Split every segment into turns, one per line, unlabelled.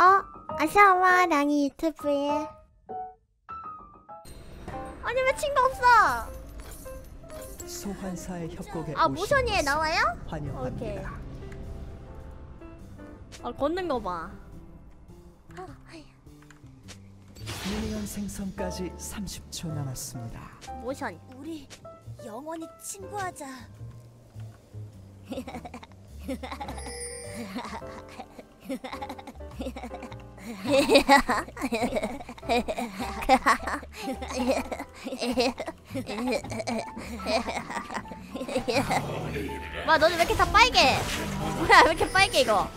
어? 아샤와 랑이 유튜브에 아니 왜 친구 없어?
소환사의 협곡에
아 모션이에 나와요? 오케이.
환영합니다.
아 걷는 거 봐.
미니언 생성까지 30초 남았습니다.
모션.
우리 영원히 친구하자.
와 너는 왜 이렇게 다 빨개? 뭐야 왜 이렇게 빨개 이거?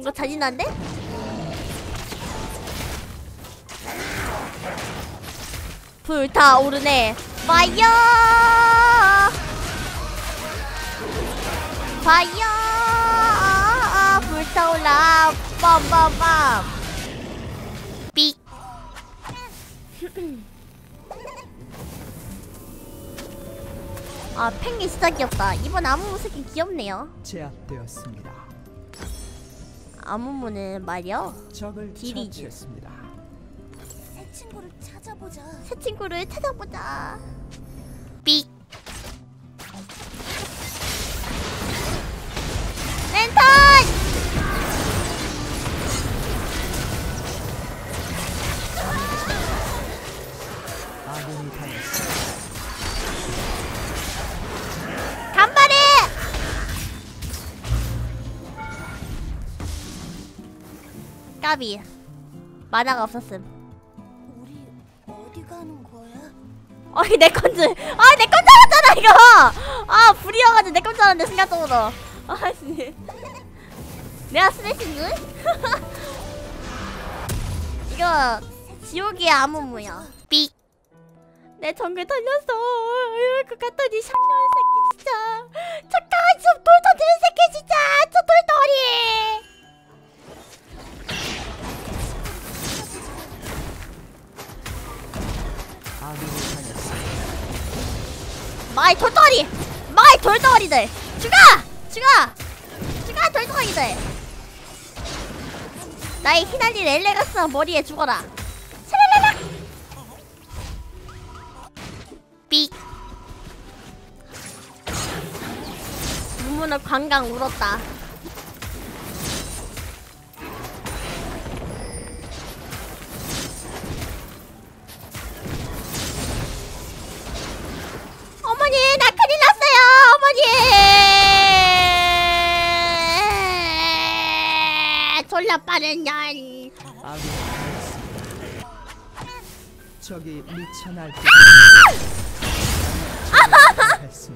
이거 잔인한데? 불타오르네 파이어 파이어 불타올라 빰빰빰 삑 아, 펭귄 진짜 귀엽다. 이번 아무 새끼 귀엽네요.
제압되었습니다.
아무무는 말이요. 딜이지.
새 친구를 찾아보자.
새 친구를 찾아보자. 까비. 만화가 없었음.
우리 어디 가는 거야?
어이 내 건줄. 아, 내건줄 알았잖아, 이거! 아, 불이어가지고 내건줄 알았는데, 순간적으로. 아씨. 내가 스매싱 줄? 이거, 지옥의 아무무야. 삑. 내 정글 털렸어. 이럴 것 같더니 샹년 새끼 진짜. 좀돌 던지는 새끼 돌덩어리들. 죽어! 죽어! 죽어 돌덩어리들. 나의 휘날린 엘레가스 머리에 죽어라. 샤랄랄라. 삑. 눈물을 관광 울었다. 빠른 년.
적이 미쳐 날뛰고 했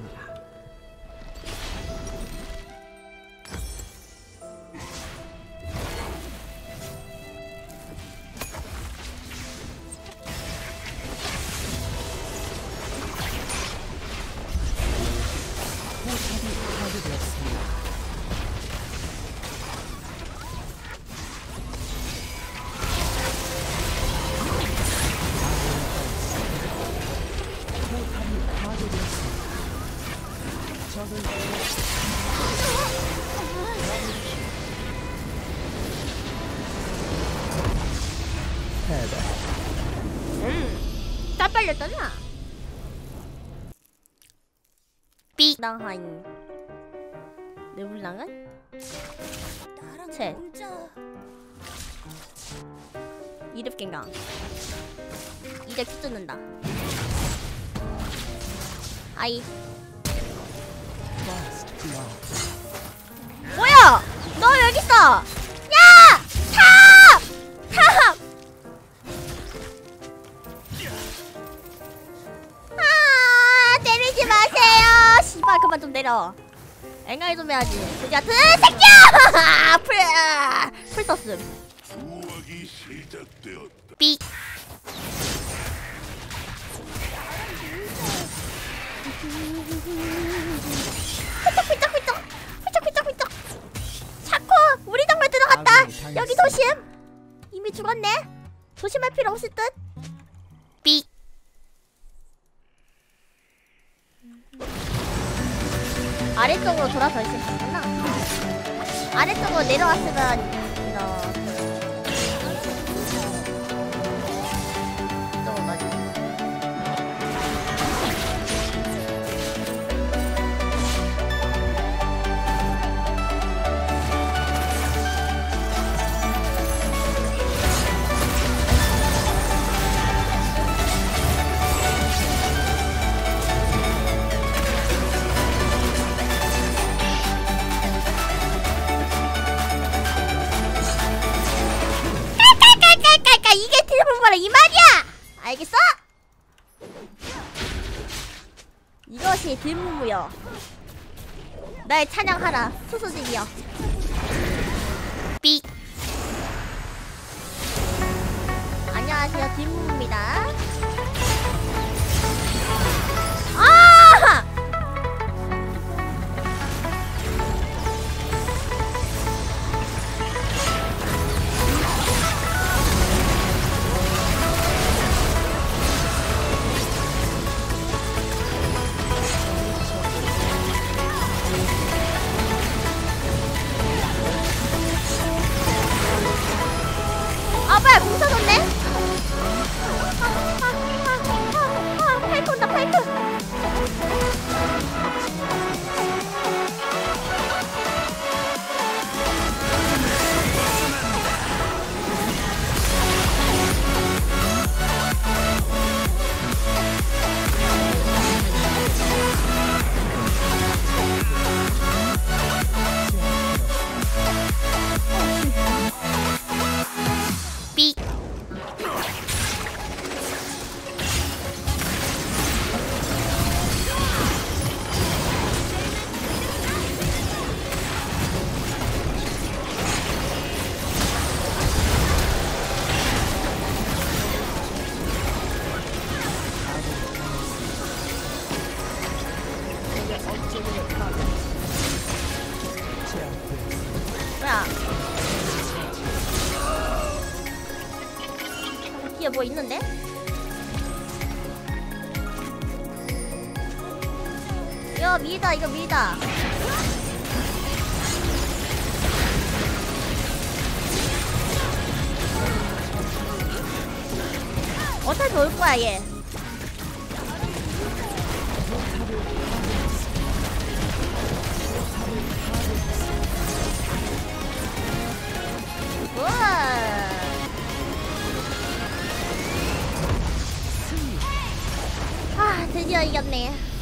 패배.
다 빨렸잖아 삑 나하인 르블랑은?
나랑
쟤.
놀자.
이립갱강 이제 키 뜯는다 아이. 뭐야 너 여기 있어 씨발 그만 좀 내려. 앵간히 좀 해야지. 그지 같은 아, 새끼야! 풀! 아, 풀 썼음. 삐. 훌쩍훌쩍훌쩍. 훌쩍훌쩍훌쩍. 자코 우리 동물 들어갔다.
네,
여기 조심. 이미 죽었네. 조심할 필요 없을 듯. 아래쪽으로 돌아서 있을 거구나. 아래쪽으로 내려왔으면 딜무무여. 날 찬양하라 소소직이여. 삑. 안녕하세요 딜무무 뒤에 뭐 있는데? 이거 밀다 이거 밀다. 어차피 올 거야 얘. 우와 아 드디어 이겼네